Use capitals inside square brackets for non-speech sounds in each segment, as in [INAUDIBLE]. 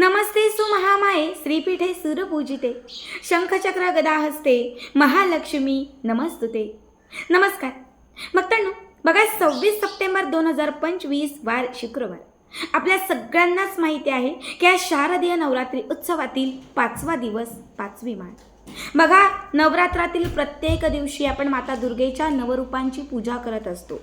नमस्ते सुमहामाये श्रीपीठे सुरपूजिते शंखचक्र गदा हस्ते महालक्ष्मी नमस्तुते. नमस्कार. भक्तांनो बघा सव्वीस सप्टेंबर दोन हजार पंचवीस वार शुक्रवार. आपल्या सगळ्यांनाच माहिती आहे की या शारदीय नवरात्री उत्सवातील पाचवा दिवस पाचवी माळ. बघा नवरात्रातील प्रत्येक दिवशी आपण माता दुर्गेच्या नवरूपांची पूजा करत असतो.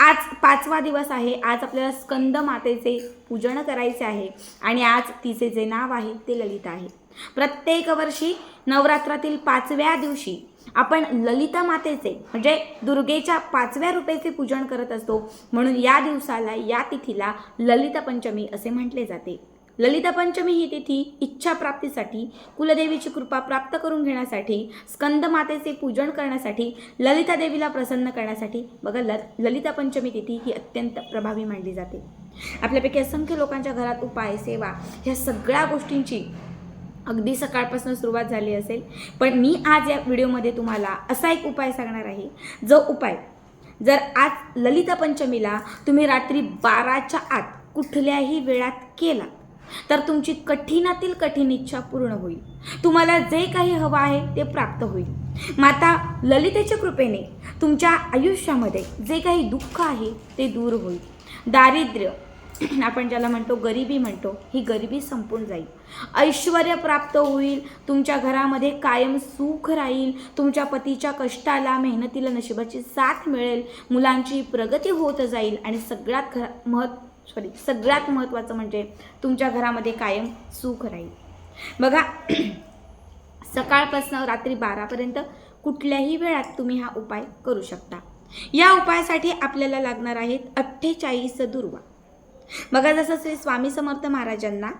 आज पाचवा दिवस आहे. आज आपल्याला स्कंद मातेचे पूजन करायचे आहे आणि आज तिचे जे नाव आहे ते ललिता आहे. प्रत्येक वर्षी नवरात्रातील पाचव्या दिवशी आपण ललिता मातेचे म्हणजे दुर्गेच्या पाचव्या रुपयेचे पूजन करत असतो. म्हणून या दिवसाला या तिथीला ललिता पंचमी असे म्हटले जाते. ललिता पंचमी ही तिथी इच्छा प्राप्तीसाठी कुलदेवीची कृपा प्राप्त करून घेण्यासाठी स्कंद मातेचे पूजन करण्यासाठी ललिता देवीला प्रसन्न करण्यासाठी. बघा ल ललिता पंचमी तिथी ही अत्यंत प्रभावी मानली जाते. आपल्यापैकी असंख्य लोकांच्या घरात उपाय सेवा ह्या सगळ्या गोष्टींची अगदी सकाळपासून सुरुवात झाली असेल. पण मी आज या व्हिडिओमध्ये तुम्हाला असा एक उपाय सांगणार आहे. जो उपाय जर आज ललिता पंचमीला तुम्ही रात्री बाराच्या आत कुठल्याही वेळात केला तर तुमची कठीणातील कठीण इच्छा पूर्ण होईल. तुम्हाला जे काही हवं आहे ते प्राप्त होईल. माता ललितेच्या कृपेने तुमच्या आयुष्यामध्ये जे काही दुःख आहे ते दूर होईल. दारिद्र्य [CLEARS THROAT] आपण ज्याला म्हणतो गरिबी म्हणतो ही गरिबी संपून जाईल. ऐश्वर प्राप्त होईल. तुमच्या घरामध्ये कायम सुख राहील. तुमच्या पतीच्या कष्टाला मेहनतीला नशिबाची साथ मिळेल. मुलांची प्रगती होत जाईल आणि सगळ्यात घरा महत् सॉरी सगळ्यात महत्त्वाचं म्हणजे तुमच्या घरामध्ये कायम सुख राहील. बघा [CLEARS THROAT] सकाळपासून रात्री बारापर्यंत कुठल्याही वेळात तुम्ही हा उपाय करू शकता. या उपायासाठी आपल्याला लागणार आहेत अठ्ठेचाळीस दुर्वा. बघा जसं श्री स्वामी समर्थ महाराजांना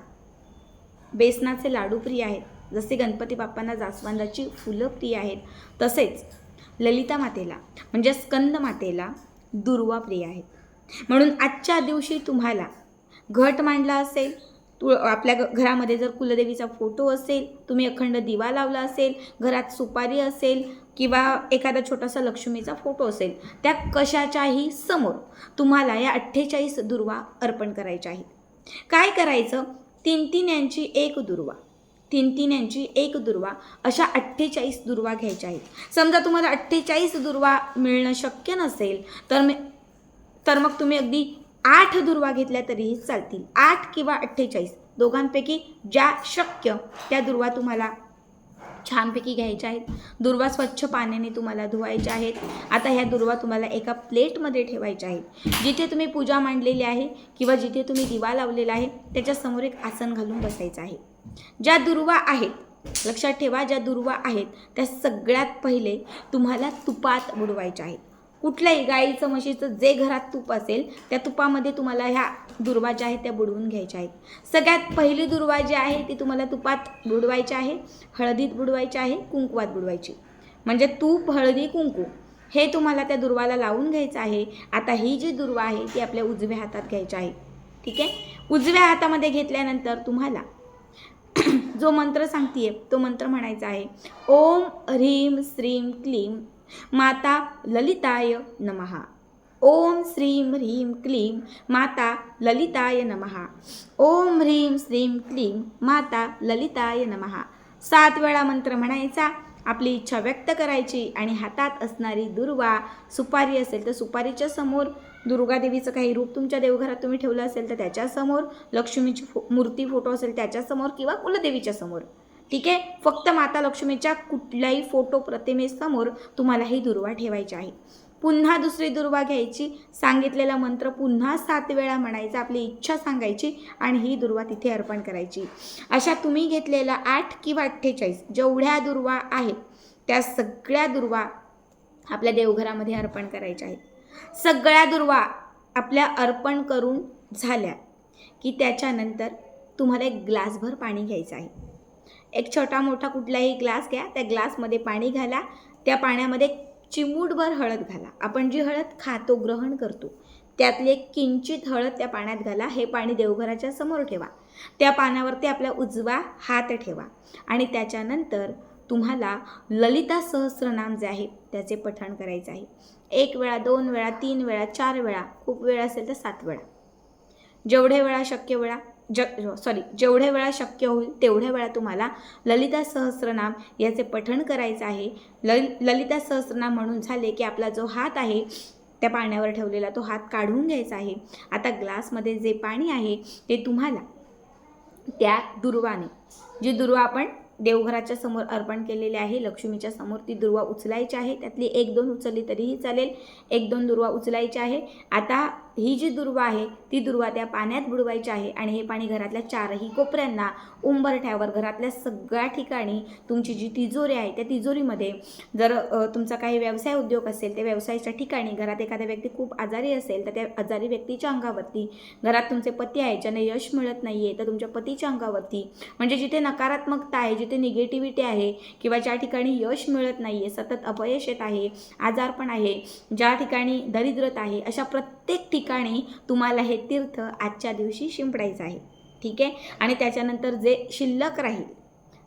बेसनाचे लाडू प्रिय आहेत जसे गणपती बाप्पांना जास्वंदाची फुलं प्रिय आहेत तसेच ललिता मातेला म्हणजे स्कंद मातेला दुर्वा प्रिय आहेत. म्हणून आजच्या दिवशी तुम्हाला घट मांडला असेल तु आपल्या घ- घरामध्ये जर कुलदेवीचा फोटो असेल तुम्ही अखंड दिवा लावला असेल घरात सुपारी असेल किंवा एखादा छोटासा लक्ष्मीचा फोटो असेल त्या कशाच्याही समोर तुम्हाला या अठ्ठेचाळीस दुर्वा अर्पण करायच्या आहेत. काय करायचं? तीन तीन यांची एक दुर्वा. तीन तीन यांची एक दुर्वा अशा अठ्ठेचाळीस दुर्वा घ्यायच्या आहेत. समजा तुम्हाला अठ्ठेचाळीस दुर्वा मिळणं शक्य नसेल तर मी तर मग तुम्ही अगदी आठ दुर्वा घेतल्या तरीही चालतील. आठ किंवा अठ्ठेचाळीस. दोघांपैकी ज्या शक्य त्या दुर्वा तुम्हाला छानपैकी घ्यायच्या आहेत. दुर्वा स्वच्छ पाण्याने तुम्हाला धुवायच्या आहेत. आता ह्या दुर्वा तुम्हाला एका प्लेटमध्ये ठेवायच्या आहेत. जिथे तुम्ही पूजा मांडलेली आहे किंवा जिथे तुम्ही दिवा लावलेला आहे त्याच्यासमोर एक आसन घालून बसायचं आहे. ज्या दुर्वा आहेत लक्षात ठेवा ज्या दुर्वा आहेत त्या सगळ्यात पहिले तुम्हाला तुपात बुडवायच्या आहेत. कुठल्याही गाईचं म्हशीचं जे घरात तूप असेल त्या तुपामध्ये तुम्हाला ह्या दुर्वा ज्या आहेत त्या बुडवून घ्यायच्या आहेत. सगळ्यात पहिली दुर्वा जी आहे ती तुम्हाला तुपात बुडवायची आहे हळदीत बुडवायची आहे कुंकवात बुडवायची. म्हणजे तूप हळदी कुंकू हे तुम्हाला त्या दुर्वाला लावून घ्यायचं आहे. आता ही जी दुर्वा आहे ती आपल्या उजव्या हातात घ्यायची आहे. ठीक आहे? उजव्या हातामध्ये घेतल्यानंतर तुम्हाला [CLEARS THROAT] जो मंत्र सांगतीये तो मंत्र म्हणायचा आहे ओम ह्रीम श्रीम क्लीम माता ललिताय नमहा ओम श्रीं ह्रीं क्लीं माता ललिताय नमहा ओम ह्रीं श्रीं क्लीं माता ललिताय नमहा सात वेळा मंत्र म्हणायचा आपली इच्छा व्यक्त करायची आणि हातात असणारी दुर्वा सुपारी असेल तर सुपारीच्या समोर दुर्गादेवीचं काही रूप तुमच्या देवघरात तुम्ही ठेवलं असेल तर त्याच्यासमोर लक्ष्मीची फो मूर्ती फोटो असेल त्याच्यासमोर किंवा कुलदेवीच्या समोर. ठीक आहे? फक्त माता लक्ष्मीच्या कुठल्याही फोटो प्रतिमेसमोर तुम्हाला ही दुर्वा ठेवायची आहे. पुन्हा दुसरी दुर्वा घ्यायची. सांगितलेला मंत्र पुन्हा सात वेळा म्हणायचा आपली इच्छा सांगायची आणि ही दुर्वा तिथे अर्पण करायची. अशा तुम्ही घेतलेल्या आठ किंवा अठ्ठेचाळीस जेवढ्या दुर्वा आहेत त्या सगळ्या दुर्वा आपल्या देवघरामध्ये अर्पण करायच्या आहेत. सगळ्या दुर्वा आपल्या अर्पण करून झाल्या की त्याच्यानंतर तुम्हाला एक ग्लासभर पाणी घ्यायचं आहे. एक छोटा मोठा कुठलाही ग्लास घ्या त्या ग्लासमध्ये पाणी घाला त्या पाण्यामध्ये चिमूटभर हळद घाला. आपण जी हळद खातो ग्रहण करतो त्यातली एक किंचित हळद त्या पाण्यात घाला हे पाणी देवघराच्या समोर ठेवा. त्या पाण्यावरती आपला उजवा हात ठेवा आणि त्याच्यानंतर तुम्हाला ललिता सहस्रनाम जे आहे त्याचे पठण करायचे आहे. एक वेळा दोन वेळा तीन वेळा चार वेळा खूप वेळ असेल तर सात वेळा. जेवढे वेळा शक्य वेळा. ज सॉरी जेवढ्या वेळा शक्य होईल तेवढ्या वेळा तुम्हाला ललिता सहस्रनाम याचे पठण करायचं आहे. लल ललिता सहस्रनाम म्हणून झाले की आपला जो हात आहे त्या पाण्यावर ठेवलेला तो हात काढून घ्यायचा आहे. आता ग्लासमध्ये जे पाणी आहे ते तुम्हाला त्या दुर्वाने जी दुर्वा आपण देवघराच्या समोर अर्पण केलेले आहे लक्ष्मीच्या समोर ती दुर्वा उचलायची आहे. त्यातली एक दोन उचलली तरीही चालेल एक दोन दुर्वा उचलायची आहे. आता ही जी दुर्वा आहे ती दुर्वा त्या पाण्यात बुडवायची आहे आणि हे पाणी घरातल्या चारही कोपऱ्यांना उंबरठ्यावर घरातल्या सगळ्या ठिकाणी तुमची जी तिजोरी आहे त्या तिजोरीमध्ये जर तुमचा काही व्यवसाय उद्योग असेल त्या व्यवसायाच्या ठिकाणी घरात एखादा व्यक्ती खूप आजारी असेल तर त्या आजारी व्यक्तीच्या अंगावरती घरात तुमचे पती आहे ज्यांना यश मिळत नाही आहे तर तुमच्या पतीच्या अंगावरती म्हणजे जिथे नकारात्मकता आहे जिथे निगेटिव्हिटी आहे किंवा ज्या ठिकाणी यश मिळत नाही आहे सतत अपयश येत आहे आजारपण आहे ज्या ठिकाणी दरिद्रता आहे अशा प्रत्येक प्रत्येक ठिकाणी तुम्हाला हे तीर्थ आजच्या दिवशी शिंपडायचं आहे. ठीक आहे? आणि त्याच्यानंतर जे शिल्लक राहील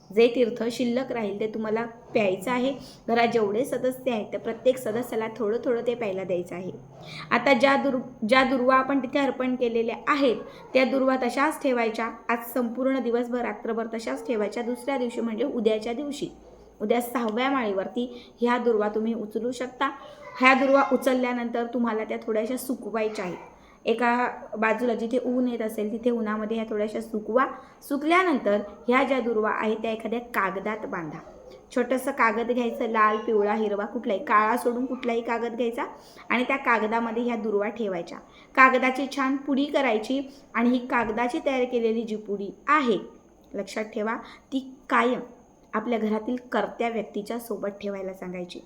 जे तीर्थ शिल्लक राहील ते तुम्हाला प्यायचं आहे. घरात जेवढे सदस्य आहेत तर प्रत्येक सदस्याला थोडं थोडं ते प्यायला द्यायचं आहे. आता ज्या दुर् ज्या दुर्वा आपण तिथे अर्पण केलेल्या आहेत त्या दुर्वा तशाच ठेवायच्या. आज संपूर्ण दिवसभर रात्रभर तशाच ठेवायच्या. दुसऱ्या दिवशी म्हणजे उद्याच्या दिवशी. उद्या सहाव्या माळीवरती ह्या दुर्वा तुम्ही उचलू शकता. ह्या दुर्वा उचलल्यानंतर तुम्हाला त्या थोड्याशा सुकवायच्या आहेत. एका बाजूला जिथे ऊन येत असेल तिथे उन्हामध्ये ह्या थोड्याशा सुकवा. सुकल्यानंतर ह्या ज्या दुर्वा आहेत त्या एखाद्या कागदात बांधा. छोटंसं कागद घ्यायचं लाल पिवळा हिरवा कुठलाही काळा सोडून कुठलाही कागद घ्यायचा आणि त्या कागदामध्ये ह्या दुर्वा ठेवायच्या. कागदाची छान पुडी करायची आणि ही कागदाची तयार केलेली जी पुडी आहे लक्षात ठेवा ती कायम. आपल्या घरातील कर्त्या व्यक्तीच्या सोबत ठेवायला सांगायची.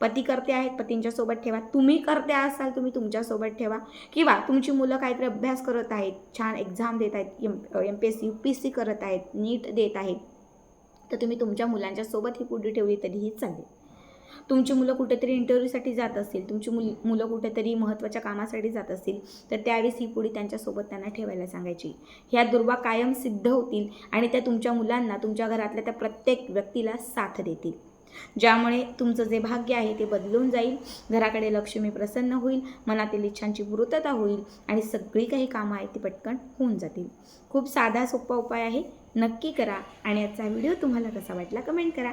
पती करते आहेत पतींच्या सोबत ठेवा. तुम्ही करत्या असाल तुम्ही तुमच्यासोबत ठेवा. किंवा तुमची मुलं काहीतरी अभ्यास करत आहेत छान एक्झाम देत आहेत M M P S C U P S C करत आहेत नीट देत आहेत तर तुम्ही तुमच्या मुलांच्या सोबत ही पुडी ठेवली तरीही चालेल. तुमची मुलं कुठेतरी इंटरव्ह्यूसाठी जात असतील तुमची मुल मुलं कुठेतरी महत्त्वाच्या कामासाठी जात असतील तर त्यावेळेस ही पुढे त्यांच्यासोबत त्यांना ठेवायला सांगायची. ह्या दुर्वा कायम सिद्ध होतील आणि त्या तुमच्या मुलांना तुमच्या घरातल्या त्या प्रत्येक व्यक्तीला साथ देतील. ज्यामुळे तुमचं जे भाग्य आहे ते बदलून जाईल घराकडे लक्ष्मी प्रसन्न होईल मनातील इच्छांची पूर्तता होईल आणि सगळी काही कामं आहेत ती पटकन होऊन जातील. खूप साधा सोपा उपाय आहे नक्की करा आणि आजचा व्हिडिओ तुम्हाला कसा वाटला कमेंट करा.